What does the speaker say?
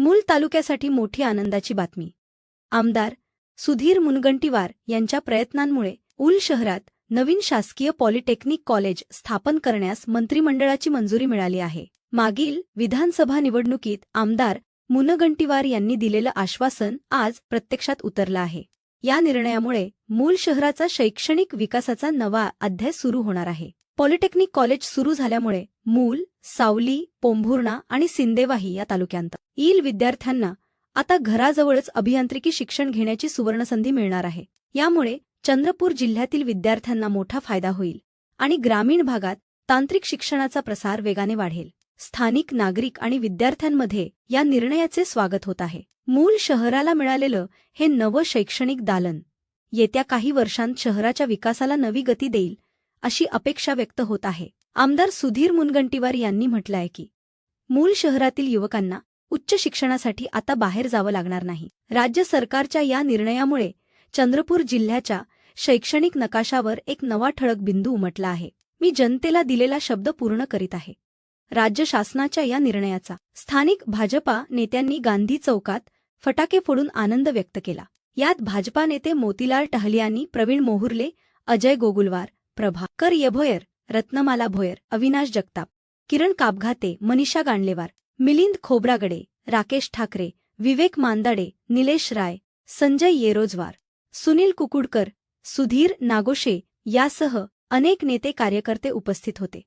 मूल तालुक्यासाठी मोठी आनंदाची बातमी. आमदार सुधीर मुनगंटीवार यांच्या प्रयत्नांमुळे उल शहरात नवीन शासकीय पॉलिटेक्निक कॉलेज स्थापन करण्यास मंत्रिमंडळाची मंजुरी मिळाली आहे. मागील विधानसभा निवडणुकीत आमदार मुनगंटीवार यांनी दिलेलं आश्वासन आज प्रत्यक्षात उतरलं आहे. या निर्णयामुळे मूल शहराचा शैक्षणिक विकासाचा नवा अध्याय सुरू होणार आहे. पॉलिटेक्निक कॉलेज सुरू झाल्यामुळे मूल सावली पोंभुर्णा आणि सिंदेवाही या तालुक्यांत येईल विद्यार्थ्यांना आता घराजवळच अभियांत्रिकी शिक्षण घेण्याची सुवर्णसंधी मिळणार आहे. यामुळे चंद्रपूर जिल्ह्यातील विद्यार्थ्यांना मोठा फायदा होईल आणि ग्रामीण भागात तांत्रिक शिक्षणाचा प्रसार वेगाने वाढेल. स्थानिक नागरिक आणि विद्यार्थ्यांमध्ये या निर्णयाचे स्वागत होत आहे. मूल शहराला मिळालेलं हे नवं शैक्षणिक दालन येत्या काही वर्षांत शहराच्या विकासाला नवी गती देईल अशी अपेक्षा व्यक्त होत आहे. आमदार सुधीर मुनगंटीवार यांनी म्हटलंय की मूल शहरातील युवकांना उच्च शिक्षणासाठी आता बाहेर जावं लागणार नाही. राज्य सरकारच्या या निर्णयामुळे चंद्रपूर जिल्ह्याच्या शैक्षणिक नकाशावर एक नवा ठळक बिंदू उमटला आहे. मी जनतेला दिलेला शब्द पूर्ण करीत आहे. राज्य शासनाच्या या निर्णयाचा स्थानिक भाजपा नेत्यांनी गांधी चौकात फटाके फोडून आनंद व्यक्त केला. यात भाजपा नेते मोतीलाल टहलियांनी प्रवीण मोहुर्ले अजय गोगुलवार प्रभाकर येभोयर रत्नमाला भोयर अविनाश जगताप किरण कापघाते मनीषा गांडलेवार मिलिंद खोबरागडे राकेश ठाकरे विवेक मांदाडे निलेश राय संजय येरोजवार सुनील कुकुडकर सुधीर नागोशे यासह अनेक नेते कार्यकर्ते उपस्थित होते.